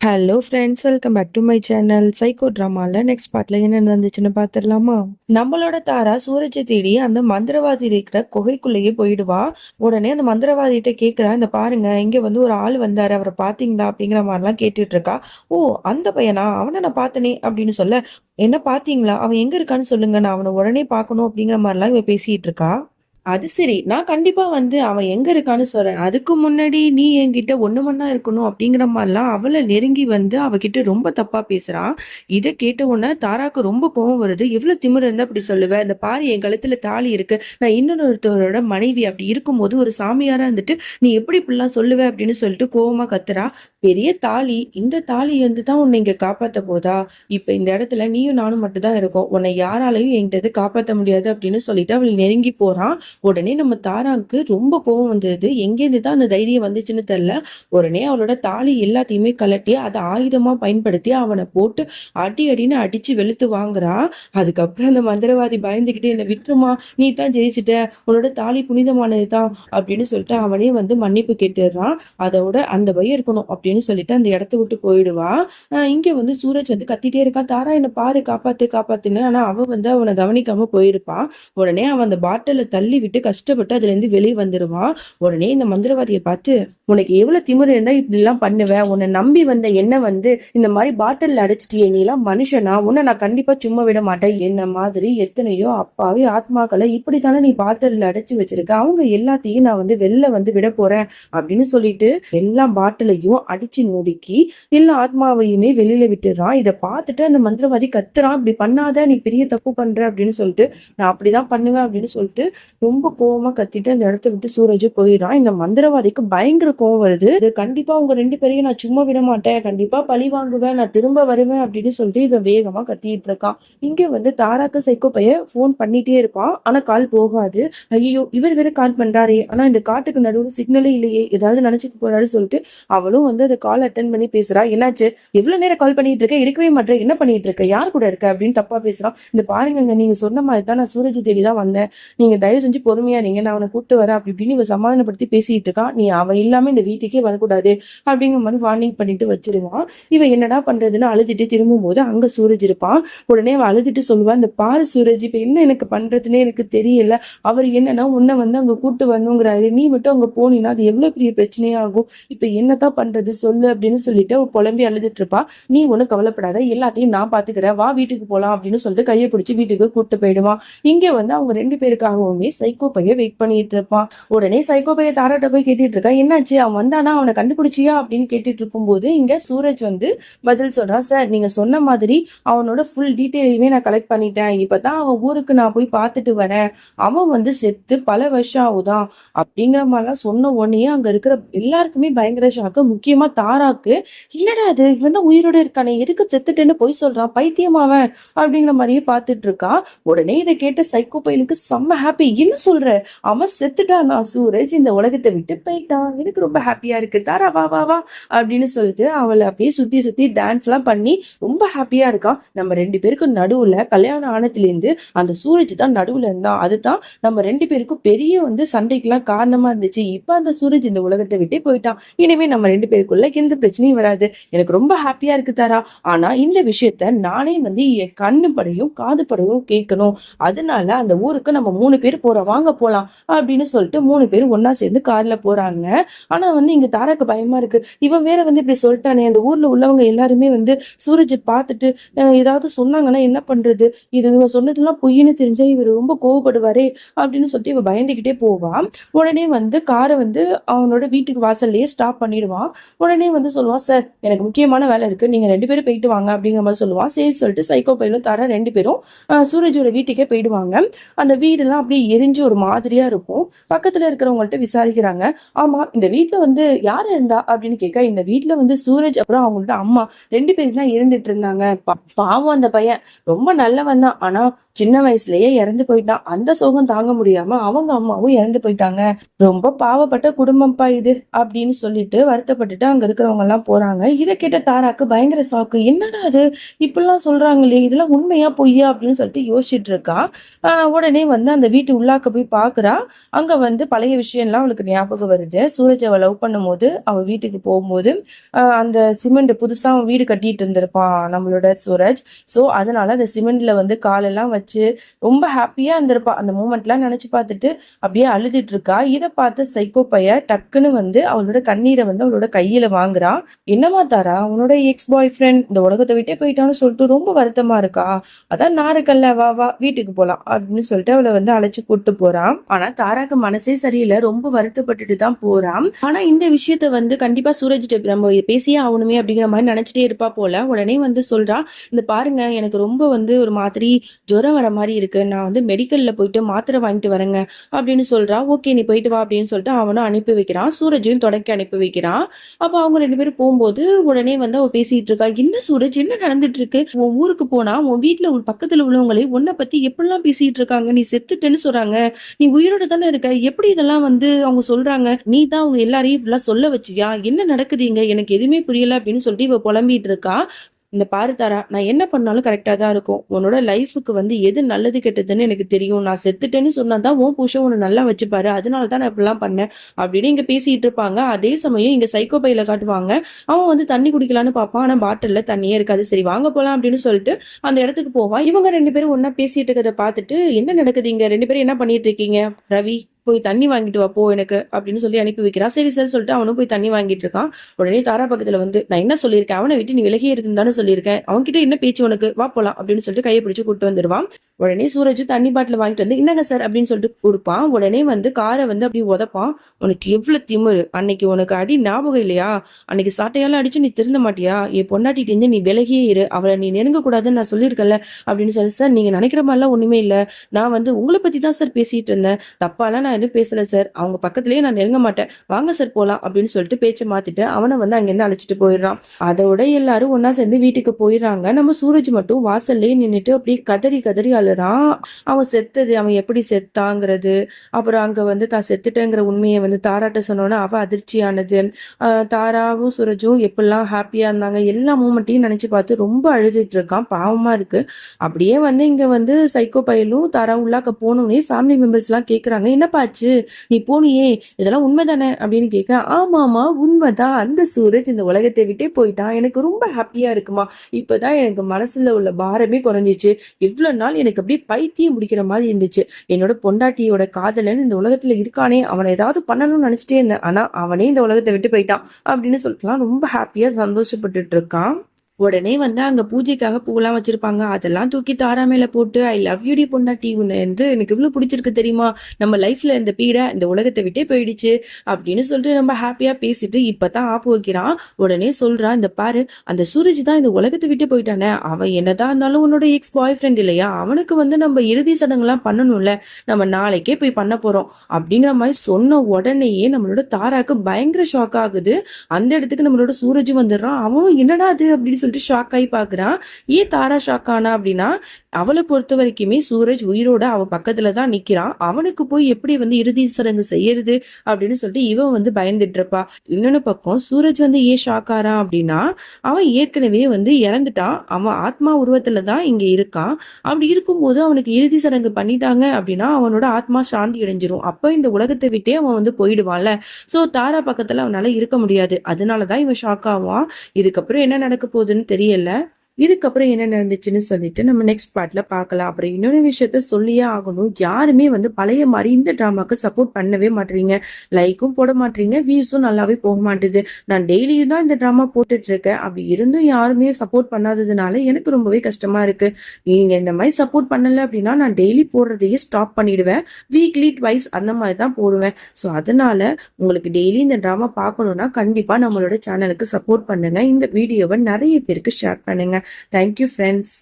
Hello friends welcome back to my channel psycho ட்ராமாவில் next பார்ட்டில் என்ன நடந்துச்சுன்னு பார்த்துடலாமா? நம்மளோட தாரா சூரஜை தேடி அந்த மந்திரவாதி இருக்கிற குகைக்குள்ளேயே போயிடுவா. உடனே அந்த மந்திரவாதிகிட்ட கேட்குறா இந்த பாருங்க இங்கே வந்து ஒரு ஆள் வந்தார் அவரை பார்த்தீங்களா? அப்படிங்கிற மாதிரிலாம் கேட்டுட்டு இருக்கா. ஓ அந்த பையனா? அவனை நான் பார்த்தனே அப்படின்னு சொல்ல என்ன பார்த்தீங்களா? அவன் எங்கே இருக்கான்னு சொல்லுங்க நான் அவனை உடனே பார்க்கணும் அப்படிங்கிற மாதிரிலாம் இவ பேசிகிட்டு இருக்கா. அது சரி. நான் கண்டிப்பாக வந்து அவன் எங்கே இருக்கான்னு சொல்கிறேன் அதுக்கு முன்னாடி நீ என்கிட்ட ஒன்று மண்ணா இருக்கணும் அப்படிங்கிற மாதிரிலாம் அவளை நெருங்கி வந்து அவகிட்ட ரொம்ப தப்பாக பேசுகிறான் இதை கேட்ட உடனே தாராக்கு ரொம்ப கோவம் வருது. இவ்வளோ திமிர் இருந்தால் அப்படி சொல்லுவேன் இந்த பாரு என் கழுத்தில் தாலி இருக்கு. நான் இன்னொருத்தரோட மனைவி அப்படி இருக்கும்போது ஒரு சாமியாராக இருந்துட்டு நீ எப்படி இப்படிலாம் சொல்லுவ? அப்படின்னு சொல்லிட்டு கோவமாக கத்துறா. பெரிய தாலி. இந்த தாலி வந்து தான் உன்னை இங்கே காப்பாற்ற போதா? இப்போ இந்த இடத்துல நீயும் நானும் மட்டும் தான் இருக்கோம். உன்னை யாராலையும் என்கிட்ட காப்பாற்ற முடியாது அப்படின்னு சொல்லிட்டு அவள் நெருங்கி போகிறான் உடனே நம்ம தாராக்கு ரொம்ப கோவம் வந்தது. எங்கேருந்து தான் அந்த தைரியம் வந்துச்சுன்னு தெரில உடனே அவளோட தாலி எல்லாத்தையுமே கலட்டி அதை ஆயுதமா பயன்படுத்தி அவனை போட்டு அடி அடின்னு அடிச்சு வெளுத்து வாங்குறா. அதுக்கப்புறம் அந்த மந்திரவாதி பயந்துக்கிட்டு என்னை விட்டுருமா? நீ தான் ஜெயிச்சிட்ட. உன்னோட தாலி புனிதமானது தான். அப்படின்னு சொல்லிட்டு அவனே வந்து மன்னிப்பு கேட்டுடுறான். அதோட அந்த பயம் இருக்கணும் அப்படின்னு சொல்லிட்டு அந்த இடத்த விட்டு போயிடுவா. இங்க வந்து சூரஜ் வந்து கத்திட்டே இருக்கான் தாரா என்னை பாரு காப்பாத்து காப்பாத்துன்னு. ஆனா அவன் வந்து அவனை கவனிக்காம போயிருப்பான் உடனே அவன் அந்த பாட்டில தள்ளி விட்டு கஷ்டப்பட்டு அதுல இருந்து வெளியே வந்துருவான் உடனே இந்த மந்திரவாதியை பார்த்து உனக்கு எவ்வளவு திமிரு இருந்தா இப்படி எல்லாம் பண்ணுவேன் உன்னை நம்பி வந்த என்ன வந்து இந்த மாதிரி பாட்டில் அடைச்சிட்டியே? நீ எல்லாம் மனுஷனா? உன்னை நான் கண்டிப்பா சும்மா விட மாட்டேன். என்ன மாதிரி எத்தனையோ அப்பாவி ஆத்மாக்களை இப்படி தானே நீ பாட்டில் அடைச்சு வச்சிருக்க? அவங்க எல்லாத்தையும் நான் வந்து வெளில வந்து விட போறேன். அப்படின்னு சொல்லிட்டு எல்லா பாட்டிலையும் அடிச்சு நொடுக்கி எல்லா ஆத்மாவையுமே வெளியில விட்டுறான். இதை பார்த்துட்டு அந்த மந்திரவாதி கத்துறான். இப்படி பண்ணாத நீ பெரிய தப்பு பண்ற அப்படின்னு சொல்லிட்டு நான் அப்படிதான் பண்ணுவேன் அப்படின்னு சொல்லிட்டு ரொம்ப கோவமா கத்திட்டு அந்த இடத்த விட்டு சூரஜ் போயிடுறான். இந்த மந்திரவாதிக்கு பயங்கர கோவம் வருது. இது கண்டிப்பா உங்க ரெண்டு பேரையும் நான் சும்மா விட மாட்டேன். கண்டிப்பா பழி வாங்குவேன். நான் திரும்ப வருவேன் அப்படின்னு சொல்லிட்டு இவன் வேகமா கத்திட்டு இருக்கான். இங்க வந்து தாராக்கு சைக்கோ பையன் ஃபோன் பண்ணிட்டே இருப்பான் ஆனா கால் போகாது. ஐயோ இவர் வேற கால் பண்றாரே. ஆனா இந்த காட்டுக்கு நடுவுல சிக்னலே இல்லையே. ஏதாவது நினைச்சுக்க போறாரு சொல்லிட்டு அவளும் வந்து அந்த கால் அட்டன் பண்ணி பேசுறா. என்னாச்சு? எவ்வளவு நேரம் கால் பண்ணிட்டு இருக்க? எடுக்கவே மாட்டேன் என்ன பண்ணிட்டு இருக்க? யார் கூட இருக்க? அப்படின்னு தப்பா பேசுறான் இந்த பாருங்க நீங்க சொன்ன மாதிரி தான் நான் சூரஜ் தேடி தான் வந்தேன். நீங்க தயவு செஞ்சு பொறுமையா நீங்க நான் அவனை கூப்பிட்டு வரேன். அப்படி இப்படின்னு இவ சமாதானப்படுத்தி பேசிட்டு இருக்கான் நீ அவ இல்லாம இந்த வீட்டுக்கே வரக்கூடாது அப்படிங்கிற மாதிரி வார்னிங் பண்ணிட்டு வச்சிருவான். இவ என்னடா பண்றதுன்னு அழுதுட்டு திரும்பும் போது அங்க சூரஜ் இருப்பான். உடனே அவ அழுதுட்டு சொல்லுவான் இந்த பாரு சூரஜ் இப்ப என்ன எனக்கு பண்றதுன்னே எனக்கு தெரியல. அவர் என்னன்னா உன்னை வந்து அங்க கூட்டு வரணுங்கிறாரு. நீ மட்டும் அங்க போனீங்கன்னா அது எவ்வளவு பெரிய பிரச்சனையாகும். இப்ப என்னதான் பண்றது சொல்லு அப்படின்னு சொல்லிட்டு புலம்பி அழுதுட்டு இருப்பா. நீ ஒன்னும் கவலைப்படாத எல்லாத்தையும் நான் பாத்துக்கிறேன். வா வீட்டுக்கு போலாம் அப்படின்னு சொல்லிட்டு கையை பிடிச்சி வீட்டுக்கு கூட்டு போயிடுவான். இங்க வந்து அவங்க ரெண்டு பேருக்காகவுமே சைக்கோ பைய வெயிட் பண்ணிட்டு இருப்பான். உடனே சைக்கோ பைய தாராட்ட போய் கேட்டுட்டு இருக்கான் என்னாச்சு? அவன் வந்தானா? அவனை கண்டுபிடிச்சியா? அப்படின்னு கேட்டுட்டு இருக்கும்போது இங்க சூரஜ் வந்து பதில் சொல்றான் சார் நீங்க சொன்ன மாதிரி அவனோட ஃபுல் டீட்டெயிலையுமே நான் கலெக்ட் பண்ணிட்டேன். இப்பதான் அவன் ஊருக்கு நான் போய் பார்த்துட்டு வரேன். அவன் வந்து செத்து பல வருஷம் ஆகுதான். அப்படிங்கிற மாதிரிலாம் சொன்ன உடனே அங்க இருக்கிற எல்லாருக்குமே பயங்கர ஷாக்கு முக்கியமா தாராக்கு இல்லடா அது இவன் தான் உயிரோட இருக்கானே எதுக்கு செத்துட்டேன்னு போய் சொல்றான்? பைத்தியமாவன். அப்படிங்கிற மாதிரியே பார்த்துட்டு இருக்கான் உடனே இதை கேட்ட சைக்கோ பையனுக்கு செம்ம ஹாப்பி என்ன சொல்ற? அவன் செத்துட்டானா? சூரஜ் இந்த உலகத்தை விட்டு போயிட்டான். எனக்கு ரொம்ப ஹாப்பியா இருக்கு. தாரா வா வா வா அப்படின்னு சொல்லிட்டு அவளை அப்படியே சுத்தி சுத்தி டான்ஸ் எல்லாம் பண்ணி ரொம்ப ஹாப்பியா இருக்கான். நம்ம ரெண்டு பேருக்கும் நடுவுல கல்யாணம் ஆனதுல இருந்து அந்த சூரஜ் தான் நடுவுல இருந்தான். அதுதான் நம்ம ரெண்டு பேருக்கும் பெரிய வந்து சண்டைக்கெல்லாம் காரணமா இருந்துச்சு. இப்ப அந்த சூரஜ் இந்த உலகத்தை விட்டே போயிட்டான். இனிமே நம்ம ரெண்டு பேருக்குள்ள எந்த பிரச்சனையும் வராது. எனக்கு ரொம்ப ஹாப்பியா இருக்கு தாரா. ஆனா இந்த விஷயத்த நானே வந்து என் கண்ணு படையும் காது படையும் கேட்கணும். அதனால அந்த ஊருக்கு நம்ம மூணு பேர் போறோம் வாங்க போலாம் அப்படின்னு சொல்லிட்டு மூணு பேரும் ஒன்னா சேர்ந்து கார்ல போறாங்க. ஆனா வந்து இங்க தாராக்கு பயமா இருக்கு. இவன் வேற வந்து இப்படி சொல்லிட்டானே அந்த ஊர்ல உள்ளவங்க எல்லாருமே வந்து சூரஜ் பார்த்துட்டு ஏதாவது சொன்னாங்கன்னா என்ன பண்றது? இது இவன் சொன்னதெல்லாம் பொய்ன்னு தெரிஞ்சா இவர் ரொம்ப கோவப்படுவாரே அப்படின்னு சொல்லிட்டு இவன் பயந்துகிட்டே போவான். உடனே வந்து காரை வந்து அவனோட வீட்டுக்கு வாசல்லையே ஸ்டாப் பண்ணிடுவான். உடனே வந்து சொல்லுவான் சார் எனக்கு முக்கியமான வேலை இருக்கு. நீங்க ரெண்டு பேரும் போயிட்டு வாங்க அப்படிங்கிற மாதிரி சொல்லுவான். சரி சொல்லிட்டு சைக்கோ பயிலும் தர ரெண்டு பேரும் சூரஜோட வீட்டுக்கே போயிடுவாங்க. அந்த வீடெல்லாம் அப்படியே எரிஞ்சு ஒரு மாதிரியா இருக்கும். பக்கத்துல இருக்கிறவங்கள்ட்ட விசாரிக்கிறாங்க. ஆமா இந்த வீட்டுல வந்து யார் இருந்தா அப்படின்னு கேட்க இந்த வீட்டுல வந்து சூரஜ் அப்புறம் அவங்களோட அம்மா. ரெண்டு பேரும் தான் இருந்துட்டு இருந்தாங்க. பா- பாவம் அந்த பையன். ரொம்ப நல்லவன் தான். ஆனா சின்ன வயசுலயே இறந்து போயிட்டான். அந்த சோகம் தாங்க முடியாம அவங்க அம்மாவும் இறந்து போயிட்டாங்க. ரொம்ப பாவப்பட்ட குடும்பம்ப்பா இது அப்படின்னு சொல்லிட்டு வருத்தப்பட்டுட்டு அங்க இருக்கிறவங்க எல்லாம் போறாங்க. இதை கேட்ட தாராக்கு பயங்கர சாக்கு என்னடா அது இப்படிலாம் சொல்றாங்களே. இதெல்லாம் உண்மையா பொய்யா அப்படின்னு சொல்லிட்டு யோசிச்சுட்டு இருக்கா. உடனே வந்து அந்த வீட்டு உள்ளாக்க பார்க்க போய் பார்க்குறா அங்க வந்து பழைய விஷயம்லாம் அவளுக்கு ஞாபகம் வருது. சூரஜ் அவ லவ் பண்ணும்போது அவள் வீட்டுக்கு போகும்போது அந்த சிமெண்ட் புதுசாக அவன் வீடு கட்டிட்டு இருந்திருப்பான் நம்மளோட சூரஜ். ஸோ அதனால அந்த சிமெண்ட்ல வந்து காலெல்லாம் வச்சு ரொம்ப ஹாப்பியா இருந்திருப்பா. அந்த மூமெண்ட்லாம் நினச்சி பார்த்துட்டு அப்படியே அழுதுட்டு இருக்கா. இதை பார்த்து சைக்கோ பைய டக்குன்னு வந்து அவளோட கண்ணீரை வந்து அவளோட கையில வாங்குறான் என்னமா தாரா உன்னோட எக்ஸ் பாய் ஃப்ரெண்ட் இந்த உலகத்தை விட்டே போயிட்டான்னு சொல்லிட்டு ரொம்ப வருத்தமா இருக்கா? அதான் நாருக்கல்ல வா வா வீட்டுக்கு போலாம் அப்படின்னு சொல்லிட்டு அவளை வந்து அழைச்சி கூட்டு போறான். ஆனா தாராக்கு மனசே சரியில்லை. ரொம்ப வருத்தப்பட்டுட்டு தான் போறான். ஆனா இந்த விஷயத்த வந்து கண்டிப்பா சூரஜ் நம்ம பேசியே ஆகணுமே அப்படிங்கிற மாதிரி நினைச்சிட்டே இருப்பா போல. உடனே வந்து சொல்றா இந்த பாருங்க எனக்கு ரொம்ப வந்து ஒரு மாதிரி ஜுரம் வர மாதிரி இருக்கு. நான் வந்து மெடிக்கல்ல போயிட்டு மாத்திரை வாங்கிட்டு வரேங்க. அப்படின்னு சொல்றா. ஓகே நீ போயிட்டு வா அப்படின்னு சொல்லிட்டு அவனும் அனுப்பி வைக்கிறான். சூரஜையும் தொடக்கி அனுப்பி வைக்கிறான். அப்ப அவங்க ரெண்டு பேரும் போகும்போது உடனே வந்து அவ பேசிட்டு இருக்கா என்ன சூரஜ் என்ன நடந்துட்டு இருக்கு? உன் ஊருக்கு போனா உன் வீட்டுல பக்கத்துல உள்ளவங்களே உன்னை பத்தி எப்படிலாம் பேசிட்டு இருக்காங்க? நீ செத்துட்டேன்னு சொல்றாங்க. நீ உயிரோட தானே இருக்க? எப்படி இதெல்லாம் வந்து அவங்க சொல்றாங்க? நீ தான் அவங்க எல்லாரையும் இப்படிலாம் சொல்ல வச்சியா? என்ன நடக்குதுங்க எனக்கு எதுவுமே புரியல அப்படின்னு சொல்லிட்டு இவ புலம்பிட்டு இருக்கா. இந்த பாரு தாரா நான் என்ன பண்ணாலும் கரெக்டாக தான் இருக்கும். உன்னோட லைஃபுக்கு வந்து எது நல்லது கெட்டதுன்னு எனக்கு தெரியும். நான் செத்துட்டேன்னு சொன்னா தான் உன் புருஷன் உன்னை நல்லா வச்சுப்பாரு. அதனால தான் நான் இப்படிலாம் பண்ணேன். அப்படின்னு இங்கே பேசிட்டு இருப்பாங்க. அதே சமயம் இங்கே சைக்கோ பையில காட்டுவாங்க. அவன் வந்து தண்ணி குடிக்கலான்னு பார்ப்பான். ஆனால் பாட்டிலில் தண்ணியே இருக்காது. சரி வாங்க போகலாம் அப்படின்னு சொல்லிட்டு அந்த இடத்துக்கு போவான். இவங்க ரெண்டு பேரும் ஒன்றா பேசிட்டு இருக்கிறத பார்த்துட்டு என்ன நடக்குது இங்க? ரெண்டு பேரும் என்ன பண்ணிட்டு இருக்கீங்க? ரவி? போய் தண்ணி வாங்கிட்டு வா போ எனக்கு அப்படின்னு சொல்லி அனுப்பி வைக்கிறான் சரி சார் சொல்லிட்டு அவனும் போய் தண்ணி வாங்கிட்டு இருக்கான். உடனே தாரா பக்கத்துல வந்து நான் என்ன சொல்லியிருக்கேன்? அவனை விட்டு நீ விலகி இருக்குன்னு தானே சொல்லியிருக்கேன். அவன்கிட்ட என்ன பேச்சு உனக்கு? வா போலாம் அப்படின்னு சொல்லிட்டு கையை பிடிச்சு கூட்டு வந்துருவான். உடனே சூரஜ் தண்ணி பாட்டில் வாங்கிட்டு வந்து என்னங்க சார் அப்படின்னு சொல்லிட்டு கொடுப்பான். உடனே வந்து காரை வந்து அப்படி உதப்பான். உனக்கு எவ்வளோ திமிரு. அன்னைக்கு உனக்கு அடி ஞாபகம் இல்லையா? அன்னைக்கு சாட்டையால அடிச்சு நீ திருந்த மாட்டியா? என் பொண்டாட்டிட்டு இருந்து நீ விலகியே இரு. அவளை நீ நெருங்க கூடாதுன்னு நான் சொல்லியிருக்கல அப்படின்னு சொல்லி சார் நீங்க நினைக்கிற மாதிரிலாம் ஒண்ணுமே இல்லை. நான் வந்து உங்களை பத்தி தான் சார் பேசிட்டு இருந்தேன். தப்பாலாம் நான் எதுவும் பேசல சார். அவங்க பக்கத்துலயே நான் நெருங்க மாட்டேன். வாங்க சார் போலாம் அப்படின்னு சொல்லிட்டு பேச்சை மாத்திட்டு அவனை வந்து அங்கிருந்து அழைச்சிட்டு போயிடுறான். அதோட எல்லாரும் ஒன்றா சேர்ந்து வீட்டுக்கு போயிடுறாங்க. நம்ம சூரஜ் மட்டும் வாசல்லே நின்றுட்டு அப்படியே கதறி கதறி அழுறான் அவன் செத்தது அவன் எப்படி செத்தாங்கிறது. அப்புறம் அங்க வந்து தான் செத்துட்டேங்கிற உண்மையை வந்து தாராட்ட சொன்னோன்னே அவ அதிர்ச்சியானது. ஆஹ் தாராவும் சுரஜும் எப்படிலாம் ஹாப்பியா இருந்தாங்க எல்லா மூமெண்ட்டையும் நினைச்சு பார்த்து ரொம்ப அழுதுட்டு இருக்கான் பாவமா இருக்கு. அப்படியே வந்து இங்க வந்து சைக்கோ பயலும் தாரா உள்ளாக்க போனோடனே ஃபேமிலி மெம்பர்ஸ் எல்லாம் கேக்குறாங்க என்னப்பாச்சு நீ போனியே? இதெல்லாம் உண்மைதானே? அப்படின்னு கேட்க ஆமாமா உண்மைதான். அந்த சூரஜ் இந்த உலகத்தை விட்டே போயிட்டான். எனக்கு ரொம்ப ஹாப்பியா இருக்குமா? இப்பதான் எனக்கு மனசுல உள்ள பாரமே குறைஞ்சிச்சு. இவ்வளவு நாள் எனக்கு அப்படியே பைத்தியம் முடிக்கிற மாதிரி இருந்துச்சு. என்னோட பொண்டாட்டியோட காதலன் இந்த உலகத்துல இருக்கானே அவனை ஏதாவது பண்ணணும்னு நினைச்சிட்டே இருந்தேன். ஆனா அவனே இந்த உலகத்தை விட்டு போயிட்டான் அப்படின்னு சொல்லிட்டுலாம் ரொம்ப ஹாப்பியா சந்தோஷப்பட்டுட்டு இருக்கான். உடனே வந்து அங்க பூஜைக்காக பூவெல்லாம் வச்சிருப்பாங்க. அதெல்லாம் தூக்கி தாரா போட்டு ஐ லவ் யூடி பொண்டாட்டி. உன்னை வந்து எனக்கு இவ்வளவு பிடிச்சிருக்கு தெரியுமா? நம்ம லைஃப்ல இந்த பீடை இந்த உலகத்தை விட்டே போயிடுச்சு. அப்படின்னு சொல்லிட்டு நம்ம ஹாப்பியா பேசிட்டு இப்பதான் ஆப்பு வைக்கிறான். உடனே சொல்றான் இந்த பாரு அந்த சூரஜ் தான் இந்த உலகத்தை விட்டு போயிட்டானே. அவன் என்னதான் இருந்தாலும் உன்னோட எக்ஸ் பாய் ஃப்ரெண்ட் இல்லையா? அவனுக்கு வந்து நம்ம இறுதி சடங்குலாம் பண்ணணும்ல. நம்ம நாளைக்கே போய் பண்ண போறோம். அப்படிங்கிற மாதிரி சொன்ன உடனேயே நம்மளோட தாராக்கு பயங்கர ஷாக் ஆகுது. அந்த இடத்துக்கு நம்மளோட சூரஜ் வந்துடுறான். அவனும் என்னடா அது அப்படின்னு சொல்லிட்டு ஷாக் ஆகி பாக்குறான் ஏன் தாரா ஷாக் ஆனா? அப்படின்னா அவளை பொறுத்த வரைக்குமே சூரஜ் உயிரோட அவ பக்கத்துல தான் நிக்கிறான் அவனுக்கு போய் எப்படி வந்து இறுதி சடங்கு செய்யறது? அப்படின்னு சொல்லிட்டு இவன் வந்து பயந்துட்டு இருப்பா. இன்னொன்னு பக்கம் சூரஜ் வந்து ஏன் ஷாக் ஆறான் அப்படின்னா அவன் ஏற்கனவே வந்து இறந்துட்டான் அவன் ஆத்மா உருவத்துல தான் இங்க இருக்கான். அப்படி இருக்கும்போது அவனுக்கு இறுதி சடங்கு பண்ணிட்டாங்க அப்படின்னா அவனோட ஆத்மா சாந்தி அடைஞ்சிரும். அப்ப இந்த உலகத்தை விட்டே அவன் வந்து போயிடுவான்ல. சோ தாரா பக்கத்துல அவனால இருக்க முடியாது. அதனாலதான் இவன் ஷாக் ஆவான். இதுக்கப்புறம் என்ன நடக்க போகுதுன்னு தெரியல. இதுக்கப்புறம் என்ன நடந்துச்சுன்னு சொல்லிட்டு நம்ம நெக்ஸ்ட் பார்ட்ல பார்க்கலாம். அப்புறம் இன்னொரு விஷயத்த சொல்லியே ஆகணும். யாருமே வந்து பழைய மாதிரி இந்த ட்ராமாக்கு சப்போர்ட் பண்ணவே மாட்டீங்க லைக்கும் போட மாட்டீங்க வியூஸும் நல்லாவே போக மாட்டேது. நான் டெய்லியும் தான் இந்த ட்ராமா போட்டுட்டு இருக்கேன். அப்படி இருந்தும் யாருமே சப்போர்ட் பண்ணாததுனால எனக்கு ரொம்பவே கஷ்டமா இருக்கு. நீங்க இந்த மாதிரி சப்போர்ட் பண்ணல அப்படின்னா நான் டெய்லி போடுறதையே ஸ்டாப் பண்ணிடுவேன். வீக்லி ட்வைஸ் அந்த மாதிரி தான் போடுவேன். ஸோ அதனால உங்களுக்கு டெய்லி இந்த ட்ராமா பார்க்கணும்னா கண்டிப்பா நம்மளோட சேனலுக்கு சப்போர்ட் பண்ணுங்க. இந்த வீடியோவை நிறைய பேருக்கு ஷேர் பண்ணுங்க. Thank you friends